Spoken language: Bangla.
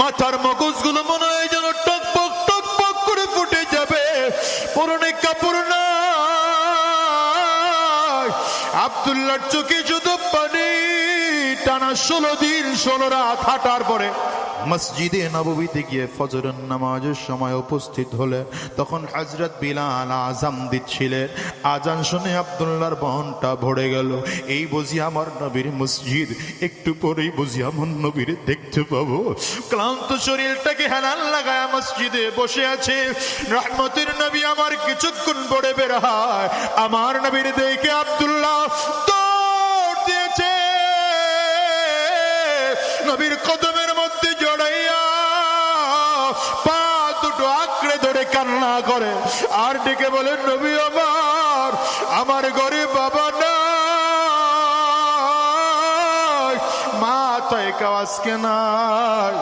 মাথার মগজগুলো মনে হয় যেন টকপক টকপক করে ফুটে যাবে। পরনে কাপড় না আবদুল্লার চোখে শুধু পানি টানা ষোলো দিন, ষোলো রাত হাঁটার পরে মসজিদে নববীতে গিয়ে ফজরের নামাজের সময় উপস্থিত হলে তখন হজরত বিলাল আজাম দিচ্ছিলেন। আজান শুনে আবদুল্লাহর বহনটা ভরে গেল। এই বুঝি আমার নবীর মসজিদ, একটু পরেই বুঝি আমার নবীর দেখতে পাবো। ক্লান্ত শরীরটাকে হেলান লাগায় মসজিদে বসে আছে। রহমতের নবী আমার কিছুক্ষণ পরে বের হয়। আমার নবীর দেখে আবদুল্লাহ নবীর কদমের মধ্যে জড়াইয়া পা দুটো আঁকড়ে ধরে কান্না করে। আর ডেকে বলে, নবী আমার আমার গরিব বাবা না মা তাই কাজ কে নাই